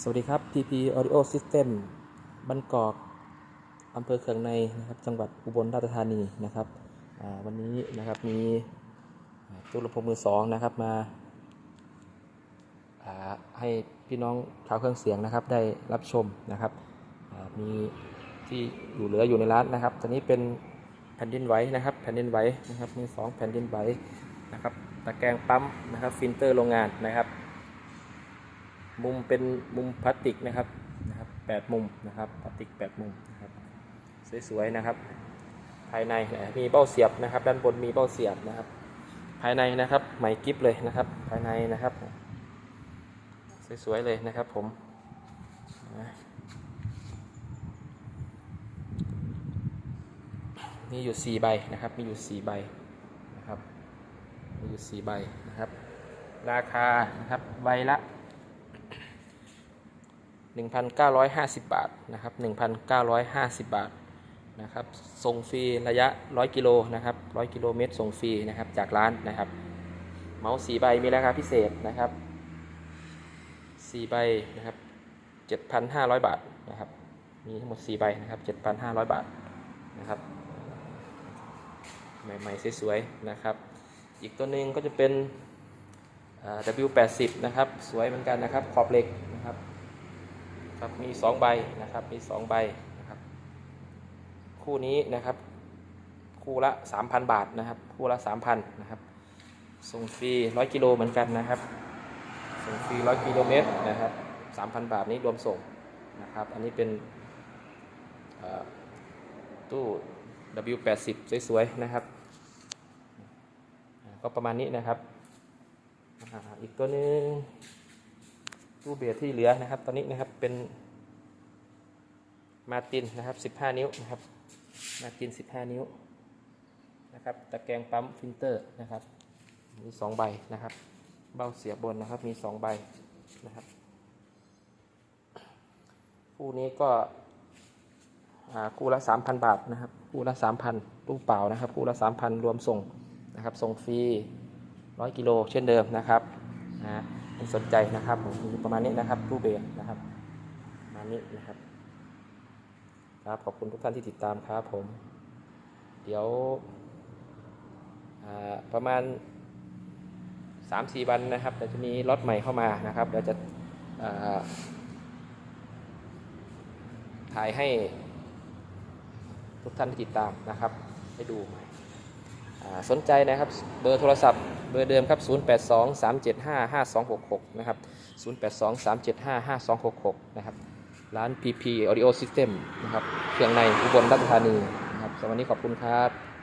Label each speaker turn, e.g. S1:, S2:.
S1: สวัสดีครับ TP Audio System บ้านกอกอำเภอเคืองในนะครับ จังหวัดอุบลราชธานีนะครับวันนี้นะครับมีตู้ลำโพงมือสองนะครับมาาให้พี่น้องชาวเครื่องเสียงนะครับ ได้รับชมนะครับมีที่อยู่เหลืออยู่ในร้านนะครับตอนนี้เป็นแผ่นดินไหวนะครับ แผ่นดินไหวนะครับมือสองแผ่นดินไหวนะครับตะแกรงปั๊มนะครับฟิลเตอร์โรงงานนะครับ มุมเป็นมุมพลาสติกนะครับนะครับแปดมุมนะครับพลาสติกแปดมุมนะครับสวยๆนะครับ ภายในมีเบ้าเสียบนะครับ ด้านบนมีเบ้าเสียบนะครับ ภายในนะครับไหมกิฟเลยนะครับ ภายในนะครับ สวยๆเลยนะครับผมนะมีอยู่สี่ใบนะครับ มีอยู่สี่ใบนะครับ มีอยู่สี่ใบนะครับ ราคานะครับ ใบละ 1,950 บาทนะครับ1,950 บาทนะครับส่งฟรีระยะ 100 กิโลนะครับ100 กิโลเมตรส่งฟรีนะครับจากร้านนะครับ เมาส์สีใบมีราคาพิเศษนะครับสีใบนะครับ 7,500 บาทนะครับมีทั้งหมด 4 ใบนะครับ 7,500 บาทนะครับใหม่ๆสวยๆนะครับ อีกตัวหนึ่งก็จะเป็น W80 นะครับ สวยเหมือนกันนะครับ ขอบเหล็ก ครับมีสองใบนะครับมีสองใบนะครับคู่นี้นะครับคู่ละ 3,000 บาทนะครับ คู่ละ 3,000นะครับ ส่งฟรี 100 กิโลเหมือนกันนะครับ ส่งฟรี 100 กิโลเมตรนะครับ 3,000 บาทนี้รวมส่งนะครับ อันนี้เป็นตู้ W80 สวยๆนะครับ ก็ประมาณนี้นะครับ อีกตัวนึง ตู้เบสที่เหลือนะครับ ตอนนี้นะครับเป็นมาตินนะครับ15 นิ้วนะครับ มาติน 15 นิ้วนะครับตะแกรงปั๊มฟิลเตอร์นะครับ มีสองใบนะครับ เบ้าเสียบบนนะครับมีสองใบนะครับคู่นี้ก็คู่ละ 3,000 บาทนะครับคู่ละ 3,000ตู้เปล่านะครับคู่ละ 3,000 รวมส่งนะครับส่งฟรี100 กิโลเช่นเดิมนะครับนะ สนใจนะครับผมประมาณนี้นะครับตู้เบสนะครับประมาณนี้นะครับครับขอบคุณทุกท่านที่ติดตามครับผม เดี๋ยวประมาณ 3-4 วันนะครับเดี๋ยวจะมีรถใหม่เข้ามานะครับเดี๋ยวจะาถ่ายให้ทุกท่านที่ติดตามนะครับ ให้ดูอ่ สนใจนะครับเบอร์โทรศัพท์เบอร์เดิมครับ 082 375 5266 นะครับ 082 375 5266 นะครับ ร้าน PP Audio System นะครับ เครื่องในอุบลราชธานีนะครับสวันนี้ขอบคุณครับ